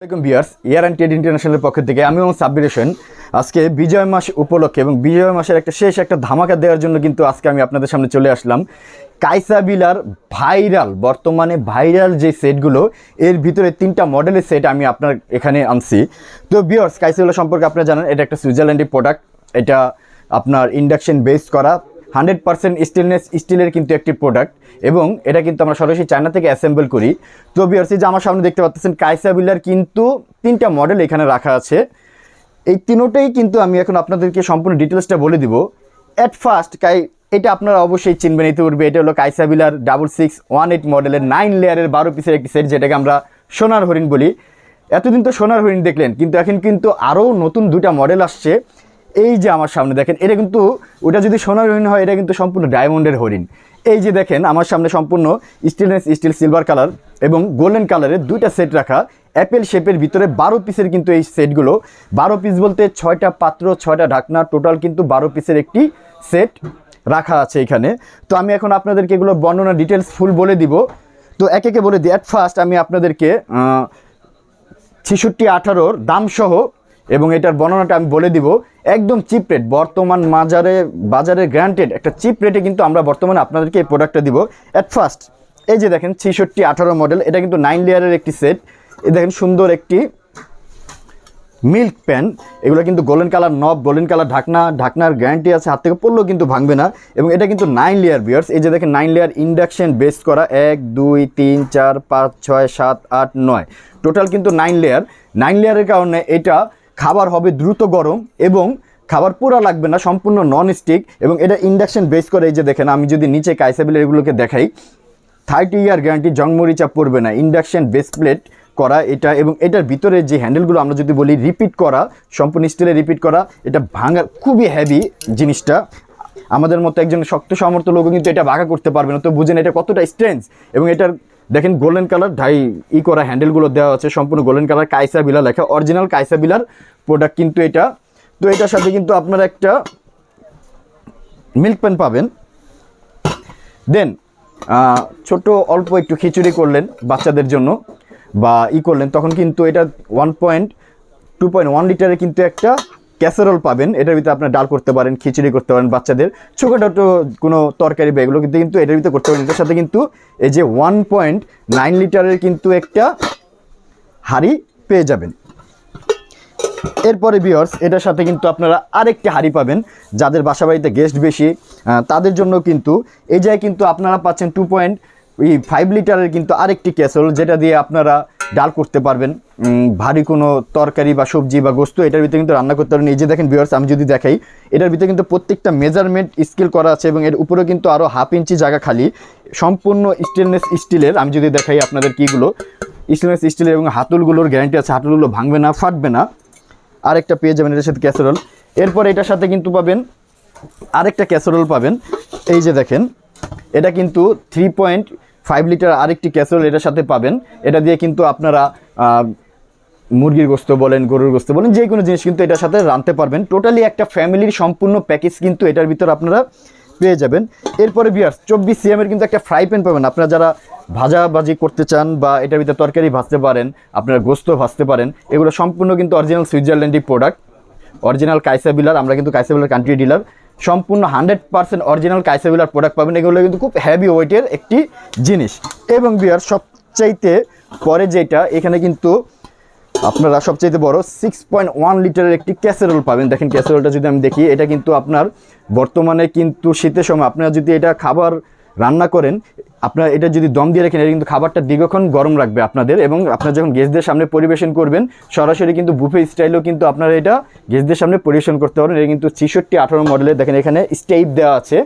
আসসালামাইকুম বিয়ার্স ইয়ার and trade ইন্টারন্যাশনালের পক্ষ থেকে আমি এবং সাব্বির হোসেন। আজকে বিজয় মাস উপলক্ষে এবং বিজয় মাসের একটা শেষ একটা ধামাকা দেওয়ার জন্য কিন্তু আজকে আমি আপনাদের সামনে চলে আসলাম। কাইসা বিলার ভাইরাল, বর্তমানে ভাইরাল যে সেটগুলো, এর ভিতরে তিনটা মডেলের সেট আমি আপনার এখানে আনছি। তো বিয়ার্স কাইসা বিলার সম্পর্কে আপনারা জানেন, এটা একটা সুইজারল্যান্ডের প্রোডাক্ট এটা আপনার ইন্ডাকশন বেস করা। হান্ড্রেড পার্সেন্ট স্টিলনেস স্টিলের কিন্তু একটি প্রোডাক্ট এবং এটা কিন্তু আমরা সরাসরি চায়না থেকে অ্যাসেম্বল করি। তো বিআরসি যে আমার সামনে দেখতে পাচ্ছেন কাইসা বিলার কিন্তু তিনটা মডেল এখানে রাখা আছে। এই তিনোটাই কিন্তু আমি এখন আপনাদেরকে সম্পূর্ণ ডিটেলসটা বলে দিব। অ্যাট ফার্স্ট কাই, এটা আপনারা অবশ্যই চিনবেন, এতে উঠবে। এটা হলো Kaisa Villa double six one eight মডেলের নাইন লেয়ারের বারো পিসের একটি সেট যেটাকে আমরা সোনার হরিণ বলি। এতদিন তো সোনার হরিণ দেখলেন, কিন্তু এখন কিন্তু আরও নতুন দুটা মডেল আসছে। এই যে আমার সামনে দেখেন, এটা কিন্তু, ওটা যদি সোনার হরিণ হয়, এটা কিন্তু সম্পূর্ণ ডায়মন্ডের হরিণ। এই যে দেখেন, আমার সামনে সম্পূর্ণ স্টেনলেস স্টিল সিলভার কালার এবং গোল্ডেন কালারের দুইটা সেট রাখা। অ্যাপেল শেপের ভিতরে বারো পিসের কিন্তু এই সেটগুলো বারো পিস বলতে ছয়টা পাত্র, ছয়টা ঢাকনা টোটাল কিন্তু বারো পিসের একটি সেট রাখা আছে এখানে। তো আমি এখন আপনাদেরকে এগুলো বর্ণনা ডিটেলস ফুল বলে দিব। তো একে একে বলে দিই অ্যাট ফার্স্ট আমি আপনাদেরকে ছেষট্টি আঠারোর দাম সহ এবং এটার বর্ণনাটা আমি বলে দিব, একদম চিপ রেট বর্তমান বাজারে বাজারে গ্র্যান্টেড একটা চিপ রেটে কিন্তু আমরা বর্তমানে আপনাদেরকে এই প্রোডাক্টটা দিব। অ্যাট ফার্স্ট এই যে দেখেন ছেষট্টি, আঠারো মডেল এটা কিন্তু নাইন লেয়ারের একটি সেট এই দেখেন সুন্দর একটি মিল্ক প্যান এগুলো কিন্তু golden colour knob golden colour ঢাকনা, ঢাকনার গ্যারান্টি আছে, হাত থেকে পড়লেও কিন্তু ভাঙবে না। এবং এটা কিন্তু নাইন লেয়ার বিয়ার্স এই যে দেখেন নাইন লেয়ার ইন্ডাকশন বেস করা, এক, দুই, তিন, চার, পাঁচ, ছয়, সাত, আট, নয়। টোটাল কিন্তু নাইন লেয়ার নাইন লেয়ারের কারণে এটা খাবার হবে দ্রুত গরম এবং খাবার পুরা লাগবে না, সম্পূর্ণ নন স্টিক এবং এটা ইন্ডাকশন বেস করে এই যে দেখেন, আমি যদি নিচে কাইসাবিলের এগুলোকে দেখাই থার্টি ইয়ার গ্যারান্টি জংমরিচা পড়বে না ইন্ডাকশন বেস প্লেট করা এটা এবং এটার ভিতরে যে হ্যান্ডেলগুলো আমরা যদি বলি রিপিট করা, সম্পূর্ণ স্টিলে রিপিট করা, এটা ভাঙার খুবই হ্যাভি জিনিসটা। আমাদের মতো একজন শক্ত সমর্থ লোক কিন্তু এটা ভাঙা করতে পারবে না, তো বুঝেন এটা কতটা স্ট্রেংথ এবং এটার দেখেন গোল্ডেন কালার ঢাই ই করা হ্যান্ডেলগুলো দেওয়া আছে, সম্পূর্ণ গোল্ডেন কালার কাইসা বিলার লেখা অরিজিনাল কাইসা বিলার প্রোডাক্ট কিন্তু এটা। তো এটার সাথে কিন্তু আপনারা একটা মিল্ক প্যান পাবেন। দেন ছোট অল্প একটু খিচুড়ি করলেন বাচ্চাদের জন্য বা ই করলেন, তখন কিন্তু এটা one point two point one লিটারের কিন্তু একটা ক্যাসারোল পাবেন, এটার ভিতরে আপনার ডাল করতে পারেন, খিচুড়ি করতে পারেন বাচ্চাদের। ছোটোখাটো কোনো তরকারি বা এগুলো কিন্তু কিন্তু এটার ভিতরে করতে পারেন। এটার সাথে কিন্তু এই যে ওয়ান পয়েন্ট নাইন লিটারের কিন্তু একটা হাঁড়ি পেয়ে যাবেন। এরপরে বিয়ার্স এটার সাথে কিন্তু আপনারা আরেকটি হাঁড়ি পাবেন, যাদের বাসা বাড়িতে গেস্ট বেশি তাদের জন্য কিন্তু এই জায়গায় কিন্তু আপনারা পাচ্ছেন টু পয়েন্ট ওই ফাইভ লিটারের কিন্তু আরেকটি ক্যাসল যেটা দিয়ে আপনারা ডাল করতে পারবেন। ভারী কোনো তরকারি বা সবজি বা গোস্ত, এটার ভিতরে কিন্তু রান্না করতে পারেন। এই যে দেখেন বিয়ার্স আমি যদি দেখাই, এটার ভিতরে কিন্তু প্রত্যেকটা মেজারমেন্ট স্কেল করা আছে এবং এর উপরে কিন্তু আরও হাফ ইঞ্চি জায়গা খালি। সম্পূর্ণ স্টেনলেস স্টিলের আমি যদি দেখাই আপনাদের কীগুলো স্টেনলেস স্টিলের এবং হাতুলগুলোর গ্যারান্টি আছে, হাতুলগুলো ভাঙবে না, ফাটবে না। আরেকটা পেয়ে যাবেন এটার সাথে ক্যাসেরোল এরপর এটার সাথে কিন্তু পাবেন আরেকটা ক্যাসেরোল পাবেন। এই যে দেখেন, এটা কিন্তু থ্রি পয়েন্ট ফাইভ লিটার আরেকটি ক্যাসেরোল এটার সাথে পাবেন। এটা দিয়ে কিন্তু আপনারা মুরগির গোস্ত বলেন, গরুর গোস্ত বলেন, যে কোনো জিনিস কিন্তু এটার সাথে রাঁধতে পারবেন। টোটালি একটা ফ্যামিলির সম্পূর্ণ প্যাকেজ কিন্তু এটার ভিতর আপনারা পেয়ে যাবেন। এরপরে বিয়ার্স চব্বিশ সিএমের কিন্তু একটা ফ্রাই প্যান পাবেন। আপনারা যারা ভাজাভাজি করতে চান বা এটার ভিতরে তরকারি ভাজতে পারেন, আপনারা গোস্ত ভাজতে পারেন, এগুলো সম্পূর্ণ কিন্তু অরিজিনাল সুইজারল্যান্ডি প্রোডাক্ট অরিজিনাল কাইসাবিলার আমরা কিন্তু কাইসাবিলার কান্ট্রি ডিলার সম্পূর্ণ hundred percent original Kaisa Villa product পাবেন। এগুলো কিন্তু খুব হ্যাভি ওয়েটের একটি জিনিস। এবং বিয়ার সবচাইতে পরে যেটা, এখানে কিন্তু আপনারা সবচাইতে বড় সিক্স পয়েন্ট ওয়ান লিটারের একটি ক্যাসেরোল পাবেন। দেখেন ক্যাসেরোলটা যদি আমি দেখি, এটা কিন্তু আপনার বর্তমানে কিন্তু শীতের সময়, আপনারা যদি এটা খাবার রান্না করেন আপনার এটা যদি দম দিয়ে রাখেন, এটা কিন্তু খাবারটা দীর্ঘক্ষণ গরম রাখবে আপনাদের এবং আপনারা যখন গেস্টদের সামনে পরিবেশন করবেন, সরাসরি কিন্তু বুফে স্টাইলেও কিন্তু আপনারা এটা গেস্টদের সামনে পরিবেশন করতে পারেন এটা কিন্তু ছিষট্টি, আঠারো মডেলের দেখেন এখানে স্টেপ দেওয়া আছে।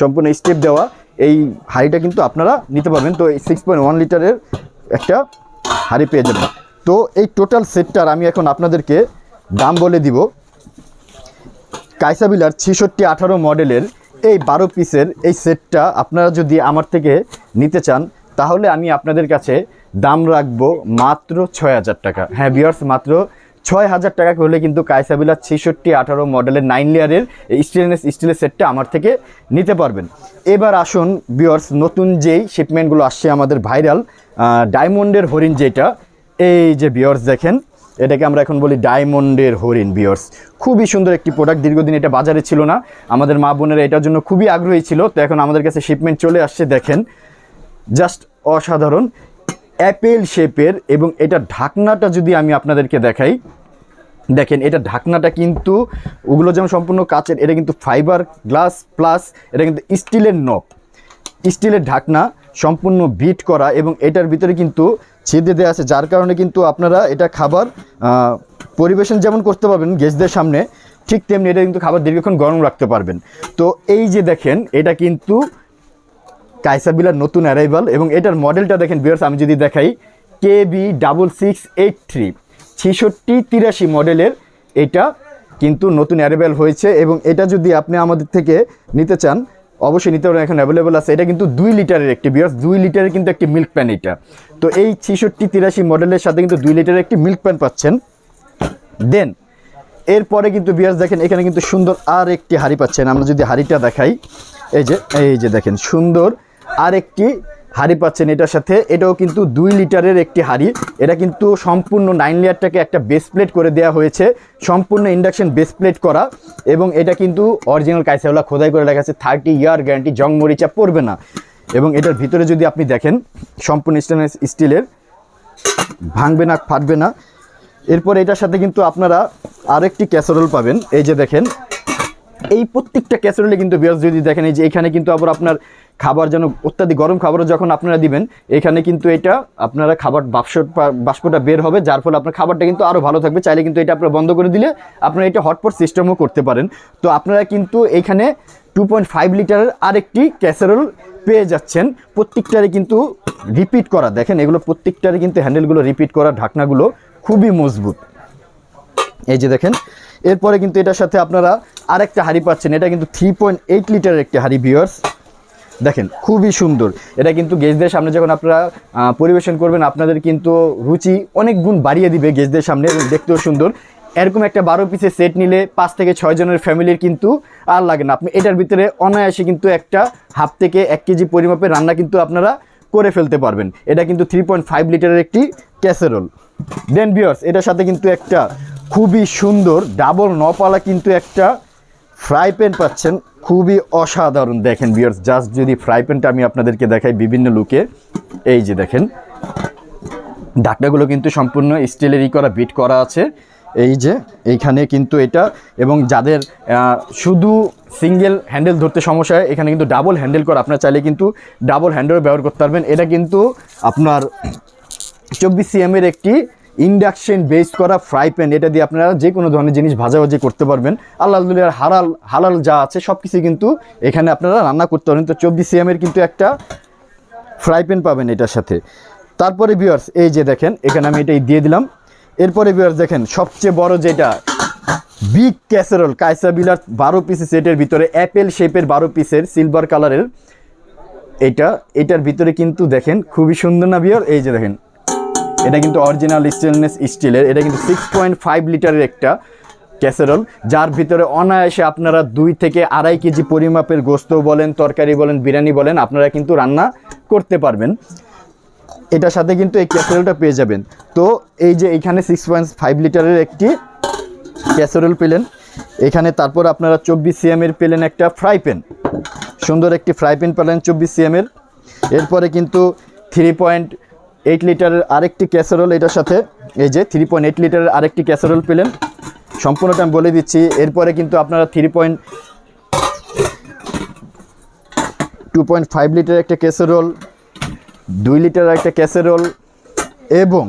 সম্পূর্ণ স্টেপ দেওয়া। এই হাঁড়িটা কিন্তু আপনারা নিতে পারবেন। তো এই সিক্স পয়েন্ট ওয়ান লিটারের একটা হাঁড়ি পেয়ে যাবেন। তো এই টোটাল সেটটার আমি এখন আপনাদেরকে দাম বলে দিব। কাইসাবিলার ছেষট্টি, আঠারো মডেলের এই বারো পিসের এই সেটটা আপনারা যদি আমার থেকে নিতে চান, তাহলে আমি আপনাদের কাছে দাম রাখব মাত্র ছয় হাজার টাকা। হ্যাঁ বিয়ার্স মাত্র ছয় হাজার টাকা করলে কিন্তু কাইসাবিলার ছেষট্টি আঠারো মডেলের নাইন লেয়ারের স্টেনলেস স্টিলের সেটটা আমার থেকে নিতে পারবেন। এবার আসুন বিয়ার্স নতুন যেই শিপমেন্টগুলো আসছে আমাদের ভাইরাল ডায়মন্ডের হরিণ যেটা, এই যে বিয়ার্স দেখেন এটাকে আমরা এখন বলি ডায়মন্ডের হরিণ বিয়ার্স খুবই সুন্দর একটি প্রোডাক্ট দীর্ঘদিন এটা বাজারে ছিল না। আমাদের মা বোনেরা এটার জন্য খুবই আগ্রহী ছিল। তো এখন আমাদের কাছে শিপমেন্ট চলে আসছে, দেখেন। জাস্ট অসাধারণ। অ্যাপেল শেপের এবং এটা ঢাকনাটা যদি আমি আপনাদেরকে দেখাই, দেখেন, এটা ঢাকনাটা কিন্তু ওগুলো যেমন সম্পূর্ণ কাচের, এটা কিন্তু ফাইবার গ্লাস প্লাস এটা কিন্তু স্টিলের নব স্টিলের ঢাকনা সম্পূর্ণ বিট করা এবং এটার ভিতরে কিন্তু ছিদ্রে দেওয়া আছে, যার কারণে কিন্তু আপনারা এটা খাবার পরিবেশন যেমন করতে পারবেন গেস্টদের সামনে, ঠিক তেমনি এটা কিন্তু খাবার দীর্ঘক্ষণ গরম রাখতে পারবেন। তো এই যে দেখেন, এটা কিন্তু কাইসাবিলার নতুন অ্যারাইভাল এবং এটার মডেলটা দেখেন বিয়ার্স আমি যদি দেখাই K B double six eight three, ছেষট্টি তিরাশি মডেলের এটা কিন্তু নতুন অ্যারাইভাল হয়েছে এবং এটা যদি আপনি আমাদের থেকে নিতে চান অবশ্যই নিতে পারেন, এখন অ্যাভেলেবেল আছে। এটা কিন্তু দুই লিটারের একটি বিয়ার্স দুই লিটারের কিন্তু একটি মিল্ক প্যান এটা। তো এই ছেষট্টি, তিরাশি মডেলের সাথে কিন্তু দুই লিটারের একটি মিল্ক প্যান পাচ্ছেন। দেন এরপরে কিন্তু বিয়ার্স দেখেন, এখানে কিন্তু সুন্দর আর একটি হাড়ি পাচ্ছেন। আমরা যদি হাড়িটা দেখাই, এই যে এই যে দেখেন, সুন্দর আর একটি হাড়ি পাচ্ছেন এটার সাথে। এটাও কিন্তু দুই লিটারের একটি হাড়ি। এটা কিন্তু সম্পূর্ণ নাইন লিটারটাকে একটা বেস প্লেট করে দেওয়া হয়েছে। সম্পূর্ণ ইন্ডাকশন বেস প্লেট করা। এবং এটা কিন্তু অরিজিনাল কাইসাওলা খোদাই করে লেখা আছে থার্টি ইয়ার গ্যারান্টি জং মরিচা পড়বে না। এবং এটার ভিতরে যদি আপনি দেখেন, সম্পূর্ণ স্টেনলেস স্টিলের, ভাঙবে না, ফাটবে না। এরপর এটার সাথে কিন্তু আপনারা আরেকটি ক্যাসারোল পাবেন। এই যে দেখেন এই প্রত্যেকটা ক্যাসেরোলে কিন্তু বিয়াস যদি দেখেন, এই যে এখানে কিন্তু আবার আপনার খাবার যেন অত্যাধিক গরম খাবারও যখন আপনারা দিবেন, এখানে কিন্তু এটা আপনারা খাবার বাষ্প, বাষ্পটা বের হবে, যার ফলে আপনার খাবারটা কিন্তু আরও ভালো থাকবে। চাইলে কিন্তু এটা আপনারা বন্ধ করে দিলে আপনারা এটা হটপট সিস্টেমও করতে পারেন। তো আপনারা কিন্তু এখানে টু পয়েন্ট ফাইভ লিটারের আরেকটি ক্যাসেরোল পেয়ে যাচ্ছেন। প্রত্যেকটারে কিন্তু রিপিট করা। দেখেন, এগুলো প্রত্যেকটারে কিন্তু হ্যান্ডেলগুলো রিপিট করা, ঢাকনাগুলো খুবই মজবুত। এই যে দেখেন, এরপরে কিন্তু এটার সাথে আপনারা আরেকটা হাড়ি পাচ্ছেন। এটা কিন্তু থ্রি পয়েন্ট এইট লিটারের একটি হাড়ি ভিওয়ার্স দেখেন, খুবই সুন্দর। এটা কিন্তু গেজদের সামনে যখন আপনারা পরিবেশন করবেন, আপনাদের কিন্তু রুচি অনেক গুণ বাড়িয়ে দিবে গেজদের সামনে দেখতেও সুন্দর। এরকম একটা বারো পিসের সেট নিলে পাঁচ থেকে ছয় জনের ফ্যামিলির কিন্তু আর লাগে না। আপনি এটার ভিতরে অনায়াসে কিন্তু একটা হাফ থেকে এক কেজি পরিমাপের রান্না কিন্তু আপনারা করে ফেলতে পারবেন। এটা কিন্তু থ্রি পয়েন্ট ফাইভ লিটারের একটি ক্যাসেরোল দেন বিয়ার্স এটার সাথে কিন্তু একটা খুবই সুন্দর ডাবল নপালা কিন্তু একটা ফ্রাই প্যান পাচ্ছেন। খুবই অসাধারণ। দেখেন বিয়ার্স জাস্ট যদি ফ্রাই প্যানটা আমি আপনাদেরকে দেখাই বিভিন্ন লুকে এই যে দেখেন। ঢাকনাগুলো কিন্তু সম্পূর্ণ স্টিলেরই করা বিট করা আছে। এই যে, এইখানে কিন্তু এটা, এবং যাদের শুধু সিঙ্গেল হ্যান্ডেল ধরতে সমস্যা হয়, এখানে কিন্তু ডাবল হ্যান্ডেল করা, আপনার চাইলে কিন্তু ডাবল হ্যান্ডেলও ব্যবহার করতে পারবেন। এটা কিন্তু আপনার চব্বিশ সিএমের একটি ইন্ডাকশন বেস করা ফ্রাই প্যান, এটা দিয়ে আপনারা যে কোনো ধরনের জিনিস ভাজাভাজি করতে পারবেন। আল্লাহ হালাল হালাল যা আছে সব কিছু কিন্তু এখানে আপনারা রান্না করতে পারেন। তো চব্বিশ সিএমের কিন্তু একটা ফ্রাই প্যান পাবেন এটার সাথে। তারপরে বিয়ার্স এই যে দেখেন, এখানে আমি এটাই দিয়ে দিলাম। এরপরে বিয়ার্স দেখেন, সবচেয়ে বড় যেটা বিগ ক্যাসেরোল কাইসা বিলার বারো পিসের সেটের ভিতরে অ্যাপেল শেপের বারো পিসের সিলভার কালারের এটা, এটার ভিতরে কিন্তু দেখেন, খুবই সুন্দর না বিয়ার এই যে দেখেন এটা কিন্তু অরিজিনাল স্টেনলেস স্টিলের এটা কিন্তু সিক্স পয়েন্ট ফাইভ লিটারের একটা ক্যাসেরোল যার ভিতরে অনায়াসে আপনারা দুই থেকে আড়াই কেজি পরিমাপের গোস্ত বলেন, তরকারি বলেন, বিরিয়ানি বলেন, আপনারা কিন্তু রান্না করতে পারবেন। এটার সাথে কিন্তু এই ক্যাসেরোলটা পেয়ে যাবেন। তো এই যে এইখানে সিক্স পয়েন্ট ফাইভ লিটারের একটি ক্যাসেরোল পেলেন, এখানে তারপর আপনারা চব্বিশ সিএমের পেলেন একটা ফ্রাই প্যান সুন্দর একটি ফ্রাই প্যান পেলেন চব্বিশ সিএমের এরপরে কিন্তু থ্রি পয়েন্ট এইট লিটারের আরেকটি ক্যাসেরোল এটার সাথে। এই যে থ্রি পয়েন্ট এইট লিটারের আরেকটি ক্যাসেরোল পেলেন। সম্পূর্ণটা আমি বলে দিচ্ছি। এরপরে কিন্তু আপনারা three point two point five litre একটা ক্যাসেরোল দুই লিটার একটা ক্যাসেরোল এবং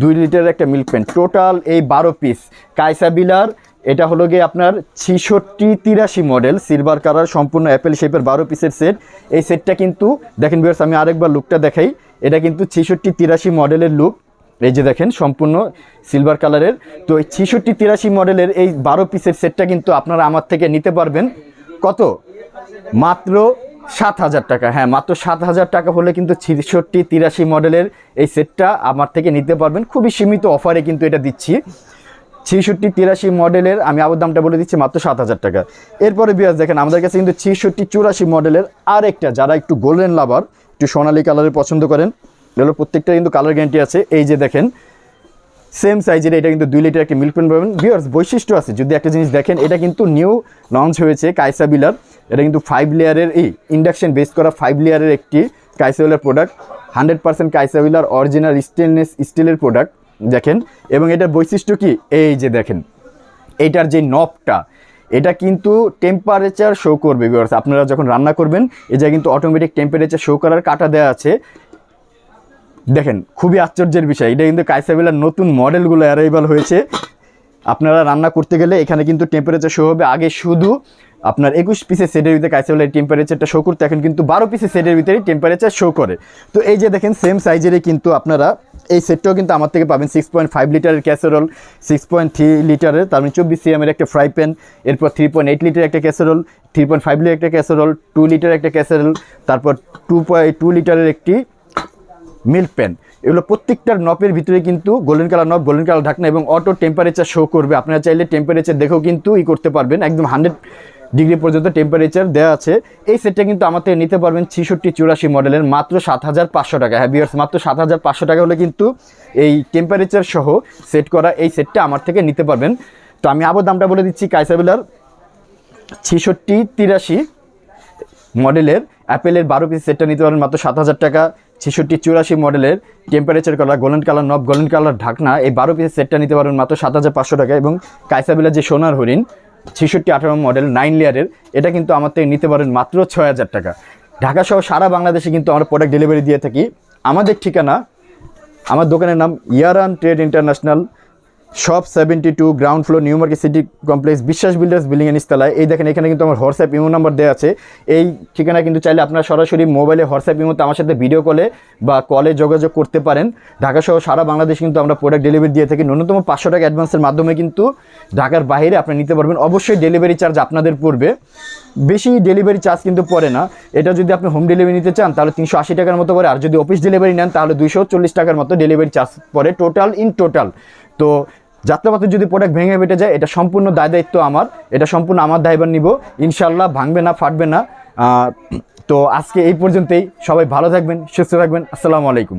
দুই লিটার একটা মিল্ক প্যান টোটাল এই বারো পিস কাইসা বিলার, এটা হলো গিয়ে আপনার ছিষট্টি তিরাশি মডেল সিলভার কালার সম্পূর্ণ অ্যাপেল শেপের বারো পিসের সেট এই সেটটা কিন্তু, দেখেন বিয়ার্স আমি আরেকবার লুকটা দেখাই। এটা কিন্তু ছেষট্টি তিরাশি মডেলের লুক এই যে দেখেন, সম্পূর্ণ সিলভার কালারের তো এই ছিষট্টি তিরাশি মডেলের এই বারো পিসের সেটটা কিন্তু আপনারা আমার থেকে নিতে পারবেন। কত? মাত্র সাত হাজার টাকা। হ্যাঁ মাত্র সাত হাজার টাকা হলে কিন্তু ছেষট্টি তিরাশি মডেলের এই সেটটা আমার থেকে নিতে পারবেন। খুবই সীমিত অফারে কিন্তু এটা দিচ্ছি। ছেষট্টি তিরাশি মডেলের, আমি আবার দামটা বলে দিচ্ছি, মাত্র সাত হাজার টাকা। এরপরে বিয়াস দেখেন, আমাদের কাছে কিন্তু ছিষট্টি চুরাশি মডেলের আরেকটা, যারা একটু গোল্ডেন লাভার একটু সোনালি কালারের পছন্দ করেন। এগুলো প্রত্যেকটা কিন্তু কালার গ্যারান্টি আছে। এই যে দেখেন সেম সাইজের এটা কিন্তু দুই লিটার একটা মিল্ক পেন পাবেন। ভিওর্স বৈশিষ্ট্য আছে, যদি একটা জিনিস দেখেন, এটা কিন্তু নিউ লঞ্চ হয়েছে কাইসা বিলার এটা কিন্তু ফাইভ লেয়ারের এই ইন্ডাকশন বেস করা ফাইভ লেয়ারের একটি কাইসা বিলার product hundred percent Kaisa Villa original stainless স্টিলের প্রোডাক্ট দেখেন। এবং এটার বৈশিষ্ট্য কি? এই যে দেখেন, এইটার যে নবটা এটা কিন্তু টেম্পারেচার শো করবে ভিউয়ার্স আপনারা যখন রান্না করবেন জায়গায় কিন্তু অটোমেটিক টেম্পারেচার শো করার কাটা দেওয়া আছে। দেখেন, খুবই আশ্চর্যের বিষয়। এটা কিন্তু কাইসাবিলার নতুন মডেলগুলো অ্যারাইভাল হয়েছে। আপনারা রান্না করতে গেলে এখানে কিন্তু টেম্পারেচার শো হবে। আগে শুধু আপনার একুশ পিসের সেটের ভিতরে কাইসাবিলার টেম্পারেচারটা শো করতে, এখন কিন্তু বারো পিসের সেটের ভিতরে টেম্পারেচার শো করে। তো এই যে দেখেন সেম সাইজেরই কিন্তু আপনারা এই সেটটাও কিন্তু আমার থেকে পাবেন সিক্স পয়েন্ট ফাইভ লিটারের ক্যাসেরোল সিক্স পয়েন্ট থ্রি লিটারের তার মানে চব্বিশ সিএমের একটা ফ্রাই প্যান এরপর থ্রি পয়েন্ট এইট লিটার একটা casserole three point five litre একটা ক্যাসেরোল টু লিটার একটা ক্যাসেরোল তারপর টু পয়েন্ট টু লিটারের একটি মিল্ক প্যান এগুলো প্রত্যেকটার নপের ভিতরে কিন্তু golden colour knob golden colour ঢাকনা এবং অটো টেম্পারেচার শো করবে। আপনারা চাইলে টেম্পারেচার দেখেও কিন্তু ই করতে পারবেন, একদম হান্ড্রেড ডিগ্রি পর্যন্ত টেম্পারেচার দেওয়া আছে। এই সেটটা কিন্তু আমার থেকে নিতে পারবেন ছিষট্টি চুরাশি মডেলের মাত্র সাত হাজার পাঁচশো টাকা। হ্যাঁ বিয়ার্স মাত্র সাত হাজার পাঁচশো টাকা হলে কিন্তু এই টেম্পারেচার সহ সেট করা এই সেটটা আমার থেকে নিতে পারবেন। তো আমি আবার দামটা বলে দিচ্ছি কাইসাবিলার ছিষট্টি তিরাশি মডেলের অ্যাপেলের বারো পিস সেটটা নিতে পারেন মাত্র সাত হাজার টাকা। ছেষট্টি চুরাশি মডেলের temperature colour golden colour knob golden colour ঢাকনা, এই বারো পিসের সেটটা নিতে পারবেন মাত্র সাত হাজার পাঁচশো টাকা। এবং কাইসাবিলার যে সোনার হরিণ ছেষট্টি আঠারো মডেল নাইন লেয়ারের এটা কিন্তু আমার থেকে নিতে পারেন মাত্র ছয় হাজার টাকা। ঢাকা সহ সারা বাংলাদেশে কিন্তু আমরা প্রোডাক্ট ডেলিভারি দিয়ে থাকি। আমাদের ঠিকানা, আমার দোকানের নাম ইয়ারান trade international. Shop seventy two ground floor new market city complex Biswas builders building এর নিচতলায়। এই দেখেন, এখানে কিন্তু আমার হোয়াটসঅ্যাপ ইমো নাম্বার দেওয়া আছে। এই ঠিকানা কিন্তু চাইলে আপনারা সরাসরি মোবাইলে হোয়াটসঅ্যাপ ইমোতে আমার সাথে ভিডিও কলে বা কলে যোগাযোগ করতে পারেন। ঢাকা সহ সারা বাংলাদেশ কিন্তু আমরা প্রোডাক্ট ডেলিভারি দিয়ে থাকি। ন্যূনতম পাঁচশো টাকা অ্যাডভান্সের মাধ্যমে কিন্তু ঢাকার বাইরে আপনি নিতে পারবেন। অবশ্যই ডেলিভারি চার্জ আপনাদের পড়বে। বেশি ডেলিভারি চার্জ কিন্তু পড়ে না। এটা যদি আপনি হোম ডেলিভারি নিতে চান, তাহলে তিনশো আশি টাকার মতো পড়ে। আর যদি অফিস ডেলিভারি নেন, তাহলে দুইশো চল্লিশ টাকার মতো ডেলিভারি চার্জ পড়ে টোটাল ইন টোটাল তো যাত্রাপথে যদি প্রোডাক্ট ভেঙে ফেটে যায়, এটা সম্পূর্ণ দায় দায়িত্ব আমার। এটা সম্পূর্ণ আমার ড্রাইভার নিব। ইনশাল্লাহ ভাঙবে না, ফাটবে না। তো আজকে এই পর্যন্তই। সবাই ভালো থাকবেন, সুস্থ থাকবেন। আসসালামু আলাইকুম।